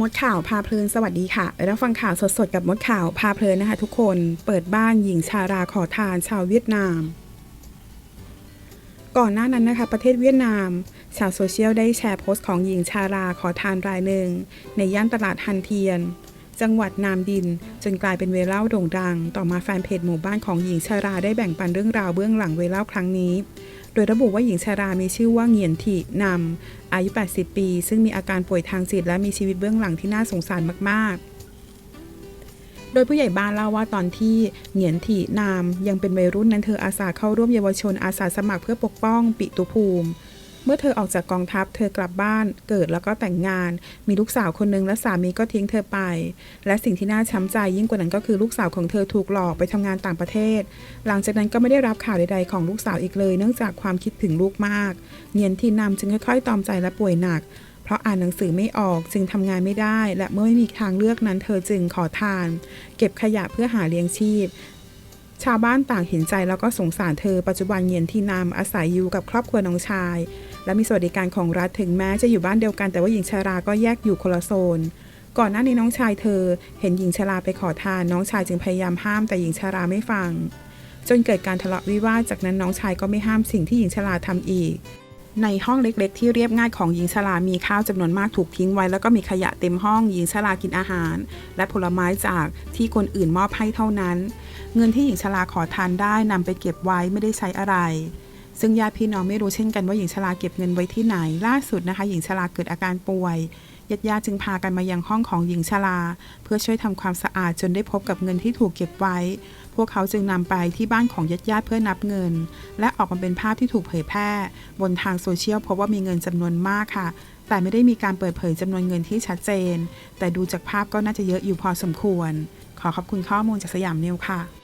มดข่าวพาเพลินสวัสดีค่ะรับฟังข่าวสดๆกับมดข่าวพาเพลินนะคะทุกคนเปิดบ้านหญิงชาราขอทานชาวเวียดนาม ก่อนหน้านั้นนะคะ ประเทศเวียดนาม ชาวโซเชียลได้แชร์โพสต์ของหญิงชาราขอทานรายหนึ่ง ในย่านตลาดฮันเทียน จังหวัดนามดิน จนกลายเป็นเวล่าโด่งดัง ต่อมาแฟนเพจหมู่บ้านของหญิงชาราได้แบ่งปันเรื่องราวเบื้องหลังเวล่าครั้งนี้ โดยระบุว่าหญิงชารามีชื่อว่าเงียนถินำอายุ 80 ปี ซึ่งมีอาการป่วยทางจิตและมีชีวิตเบื้องหลังที่น่าสงสารมากๆโดยผู้ใหญ่บ้านเล่าว่าตอนที่เหงียนถินาม ยังเป็นวัยรุ่นนั้นเธออาสาเข้าร่วมเยาวชนอาสาสมัครเพื่อปกป้อง ปิตุภูมิ เมื่อเธอออกจากกองทัพ เธอกลับบ้าน เกิดแล้วก็แต่งงาน มีลูกสาวคนหนึงและสามีก็ทิ้งเธอไป และสิ่งที่น่าช้ำใจยิ่งกว่านั้นก็คือลูกสาวของเธอถูกหลอกไปทำงานต่างประเทศ หลังจากนั้นก็ไม่ได้รับข่าวใดๆของลูกสาวอีกเลย เนื่องจากความคิดถึงลูกมากเนียนทีนำจึงค่อยๆ ตอมใจและป่วยหนักเพราะอ่านหนังสือไม่ออกจึงทำงานไม่ได้ และเมื่อไม่มีทางเลือกนั้น เธอจึงขอทาน เก็บขยะเพื่อหาเลี้ยงชีพ ชาวบ้านต่างเห็นใจแล้วก็สงสารเธอปัจจุบันเยียนที่นามอาศัยอยู่กับครอบครัวน้องชาย และมีสวัสดิการของรัฐถึงแม้จะอยู่บ้านเดียวกัน แต่ว่าหญิงชาราก็แยกอยู่คนละโซน ก่อนหน้านี้น้องชายเธอ เห็นหญิงชราไปขอทาน น้องชายจึงพยายามห้ามแต่หญิงชราไม่ฟัง จนเกิดการทะเลาะวิวาทจากนั้นน้องชายก็ไม่ห้ามสิ่งที่หญิงชราทำอีก ในห้องเล็กๆ ที่เรียบง่ายของหญิงชรามีข้าวจำนวนมากถูกทิ้งไว้ แล้วก็มีขยะเต็มห้องหญิงชรากินอาหาร และผลไม้จากที่คนอื่นมอบให้เท่านั้น เงินที่หญิงชราขอทานได้นำไปเก็บไว้ไม่ได้ใช้อะไร ซึ่งญาติพี่น้องไม่รู้เช่นกันว่าหญิงชราเก็บเงินไว้ที่ไหน ล่าสุดนะคะ หญิงชราเกิดอาการป่วยญาติญาติๆจึงพากันมายังห้องของหญิงชรา เพื่อช่วยทำความสะอาดจนได้พบกับเงินที่ถูกเก็บไว้ พวกเขาจึงนำไปที่บ้านของญาติญาติเพื่อนับเงิน และออกมาเป็นภาพที่ถูกเผยแพร่ บนทางโซเชียลพบว่ามีเงินจำนวนมากค่ะ แต่ไม่ได้มีการเปิดเผยจำนวนเงินที่ชัดเจน แต่ดูจากภาพก็น่าจะเยอะอยู่พอสมควร ขอขอบคุณข้อมูลจากสยามนิวค่ะ